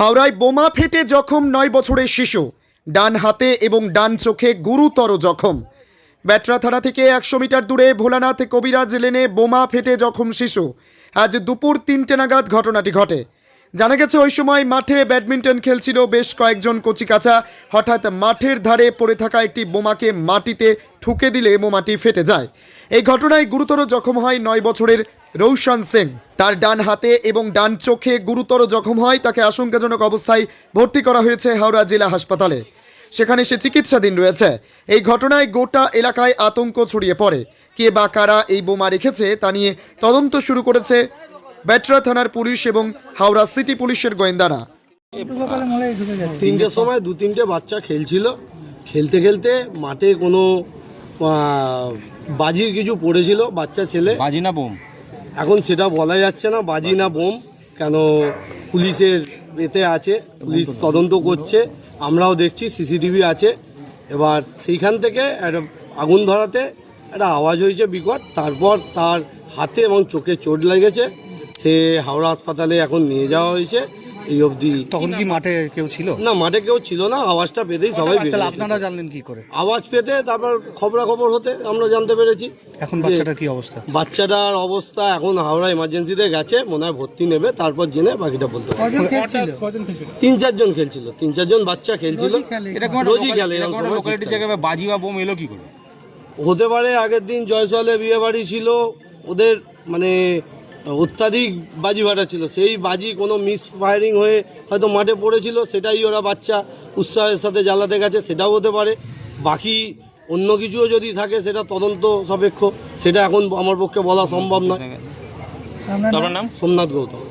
হাওড়ায় বোমা ফেটে জখম নয় বছরের শিশু। ডান হাতে এবং ডান চোখে গুরুতর জখম। ব্যাটরা থানা থেকে একশো মিটার দূরে ভোলানাথ কবিরাজ লেনে বোমা ফেটে জখম শিশু। আজ দুপুর তিনটে নাগাদ ঘটনাটি ঘটে। জানা গেছে, ওই সময় মাঠে ব্যাডমিন্টন খেলছিল বেশ কয়েকজন কচিকাচা হঠাৎ মাঠের ধারে পড়ে থাকা একটি বোমাকে মাটিতে ঠুকে দিলে বোমাটি ফেটে যায়। এই ঘটনায় গুরুতর জখম হয় নয় বছরের রৌশন সিং তার ডান হাতে এবং ডান চোখে গুরুতর জখম হয় তাকে আশঙ্কাজনক অবস্থায় ভর্তি করা হয়েছে হাওড়া জেলা হাসপাতালে। সেখানে সে চিকিৎসাধীন রয়েছে। এই ঘটনায় গোটা এলাকায় আতঙ্ক ছড়িয়ে পড়ে। কে বা কারা এই বোমা রেখেছে তা নিয়ে তদন্ত শুরু করেছে বেটরা থানার পুলিশ এবং হাওড়া সিটি পুলিশের গোয়েন্দারা। তিনটের সময় দু তিনটে বাচ্চা খেলছিল। খেলতে খেলতে মাঠে কোনো আহ, বাজির কিছু পড়েছিল বাচ্চা ছেলে। বাজি না বোম? এখন সেটা বলা যাচ্ছে না, বাজি না বোম, কেন পুলিশের এতে আছে, পুলিশ তদন্ত করছে, আমরাও দেখছি, সিসিটিভি আছে। এবার সেইখান থেকে একটা আগুন ধরাতে একটা আওয়াজ হয়েছে বিকট, তারপর তার হাতে এবং চোখে চোট লেগেছে, সে হাওড়া হাসপাতালে এখন নিয়ে যাওয়া হয়েছে। এই অবধি। তখন কি মাঠে কেউ ছিল? না মাঠে কেউ ছিল না আওয়াজটা পেতেই সবাই তাহলে আপনারা জানলেন কি করে? আওয়াজ পেতে তারপর খবরাখবর হতে আমরা জানতে পেরেছি। এখন বাচ্চাটার কি অবস্থা? বাচ্চাটার অবস্থা এখন হাওড়া এমার্জেন্সিতে গেছে মনে হয় ভর্তি নেবে তারপর জেনে বাকিটা বলতে তিন চারজন খেলছিল তিন চারজন বাচ্চা খেলছিল। রোজই খেলে। জায়গায় বাজি বা বোম এলো কি করে? হতে পারে আগের দিন জয়সলে বিয়ে বাড়ি ছিল ওদের মানে অত্যাধিক বাজি ভাটা ছিল। সেই বাজি কোনো মিস ফায়ারিং হয়ে হয়তো মাঠে পড়েছিল সেটাই ওরা বাচ্চা উৎসাহের সাথে জ্বালাতে গেছে সেটাও হতে পারে। বাকি অন্য কিছুও যদি থাকে সেটা তদন্ত সাপেক্ষ। সেটা এখন আমার পক্ষে বলা সম্ভব নয়। আপনার নাম? সোমনাথ গৌতম।